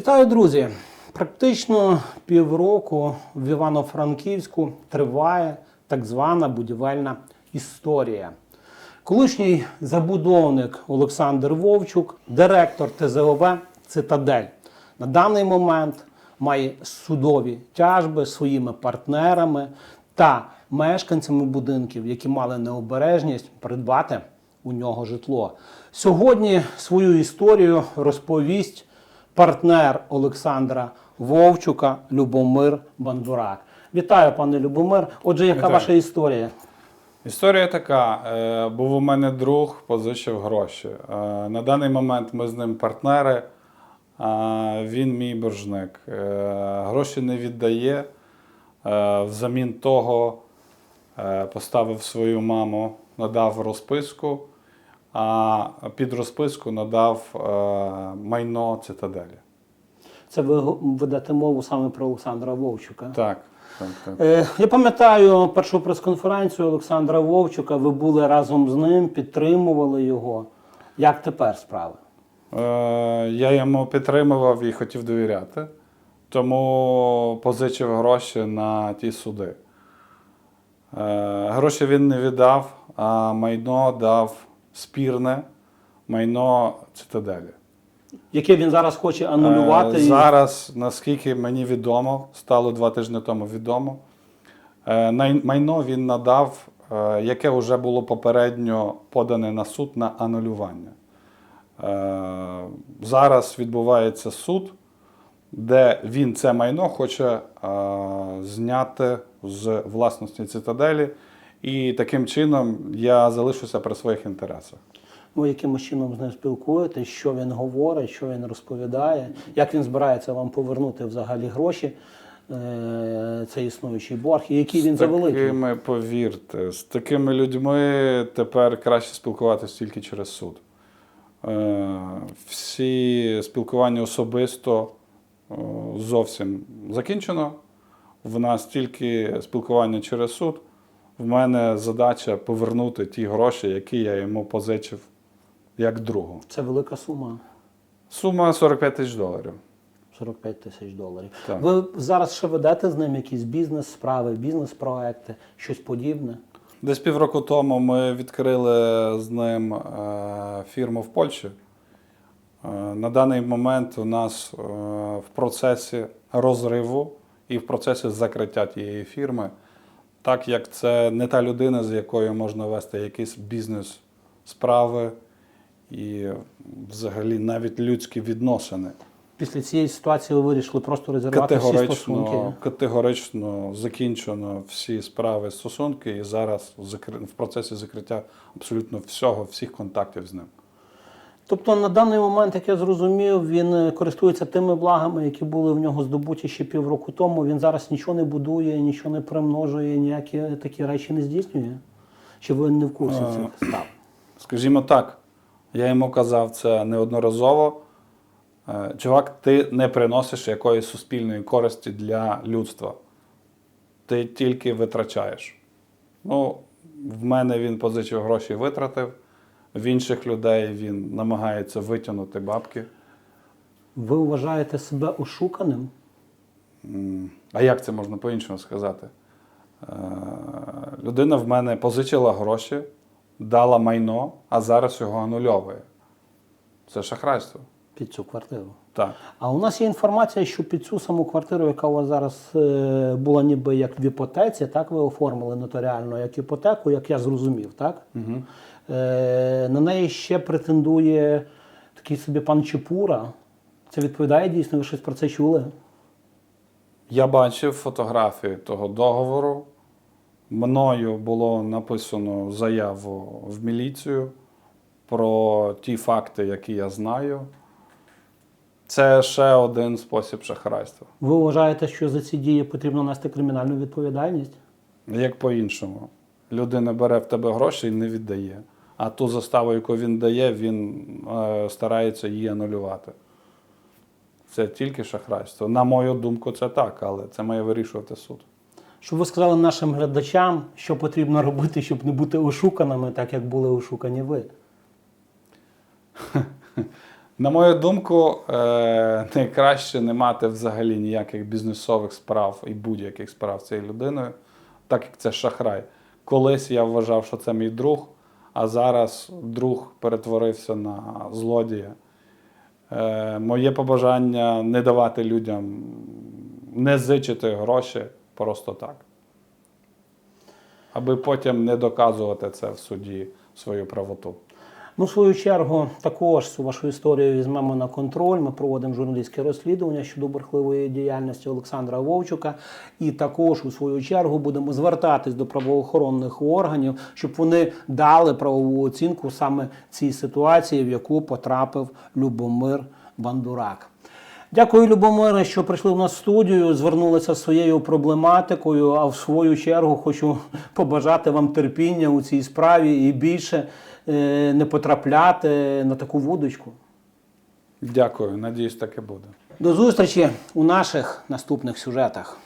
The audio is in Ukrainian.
Вітаю, друзі! Практично півроку в Івано-Франківську триває так звана будівельна історія. Колишній забудовник Олександр Вовчук, директор ТЗОВ Цитадель, на даний момент має судові тяжби своїми партнерами та мешканцями будинків, які мали необережність придбати у нього житло. Сьогодні свою історію розповість партнер Олександра Вовчука Любомир Бандурак. Вітаю, пане Любомир. Отже, яка Вітаю. ваша історія? Історія така: Е, був у мене друг, позичив гроші. Е, На даний момент ми з ним партнери. Він мій боржник. Е, Гроші не віддає. Е, Взамін того е, поставив свою маму, надав розписку, а під розписку надав е, майно цитаделі. Це ви ведете мову саме про Олександра Вовчука. Так, так, так. Е, Я пам'ятаю першу прес-конференцію Олександра Вовчука. Ви були разом з ним, підтримували його. Як тепер справи? Е, Я йому підтримував і хотів довіряти, тому позичив гроші на ті суди. Гроші він не віддав, а майно дав спірне майно цитаделі. Яке він зараз хоче анулювати? Е, Зараз, наскільки мені відомо, стало два тижні тому відомо. е, Майно він надав, е, яке вже було попередньо подане на суд на анулювання. Е, Зараз відбувається суд, де він це майно хоче е, зняти з власності цитаделі, і таким чином я залишуся при своїх інтересах. Ви якимось чином з ним спілкуєтесь, що він говорить, що він розповідає, як він збирається вам повернути взагалі гроші, е, цей існуючий борг, і який він з такими, повірте, з такими людьми тепер краще спілкуватися тільки через суд. Е, Всі спілкування особисто е, зовсім закінчено. В нас тільки спілкування через суд. В мене задача повернути ті гроші, які я йому позичив як другу. Це велика сума. Сума 45 тисяч доларів. 45 тисяч доларів. Так. Ви зараз ще ведете з ним якісь бізнес-справи, бізнес-проекти, щось подібне. Десь півроку тому ми відкрили з ним е, фірму в Польщі. Е, На даний момент у нас е, в процесі розриву і в процесі закриття тієї фірми, так як це не та людина, з якою можна вести якісь бізнес-справи і взагалі навіть людські відносини. Після цієї ситуації ви вирішили просто розірвати всі стосунки. категорично закінчено всі справи стосунки, і зараз в процесі закриття абсолютно всього, всіх контактів з ним. Тобто на даний момент, як я зрозумів, він е, користується тими благами, які були в нього здобуті ще півроку тому. Він зараз нічого не будує, нічого не примножує, ніякі такі речі не здійснює. Чи ви не в курсі Е, цих став? Скажімо так, я йому казав це неодноразово. Е, Чувак, ти не приносиш якоїсь суспільної користі для людства. Ти тільки витрачаєш. Ну, в мене він позичив гроші і витратив. В інших людей він намагається витягнути бабки. Ви вважаєте себе ошуканим? А як це можна по-іншому сказати? Е, Людина в мене позичила гроші, дала майно, а зараз його анульовує. Це шахрайство. Під цю квартиру. Так. А у нас є інформація, що під цю саму квартиру, яка у вас зараз е, була ніби як в іпотеці, так ви оформили нотаріально як іпотеку, як я зрозумів, так? Угу. Е, на неї ще претендує такий собі пан Чепура. Це відповідає дійсно, ви щось про це чули? Я бачив фотографії того договору. Мною було написано заяву в міліцію про ті факти, які я знаю. Це ще один спосіб шахрайства. Ви вважаєте, що за ці дії потрібно нести кримінальну відповідальність? Як по-іншому. Людина бере в тебе гроші і не віддає. А ту заставу, яку він дає, він е, старається її анулювати. Це тільки шахрайство. На мою думку, це так, але це має вирішувати суд. Щоб ви сказали нашим глядачам, що потрібно робити, щоб не бути ошуканими, так як були ошукані ви. На мою думку, е, найкраще не мати взагалі ніяких бізнесових справ і будь-яких справ цією людиною, так як це шахрай. Колись я вважав, що це мій друг, а зараз друг перетворився на злодія. Е, моє побажання не давати людям, не зичити гроші просто так. Аби потім не доказувати це в суді свою правоту. Ми, в свою чергу, також вашу історію візьмемо на контроль. Ми проводимо журналістське розслідування щодо брехливої діяльності Олександра Вовчука. І також, у свою чергу, будемо звертатись до правоохоронних органів, щоб вони дали правову оцінку саме цій ситуації, в яку потрапив Любомир Бандурак. Дякую, Любомире, що прийшли в нас в студію, звернулися з своєю проблематикою. А в свою чергу хочу побажати вам терпіння у цій справі і більше е, не потрапляти на таку вудочку. Дякую, надіюсь, таке буде. До зустрічі у наших наступних сюжетах.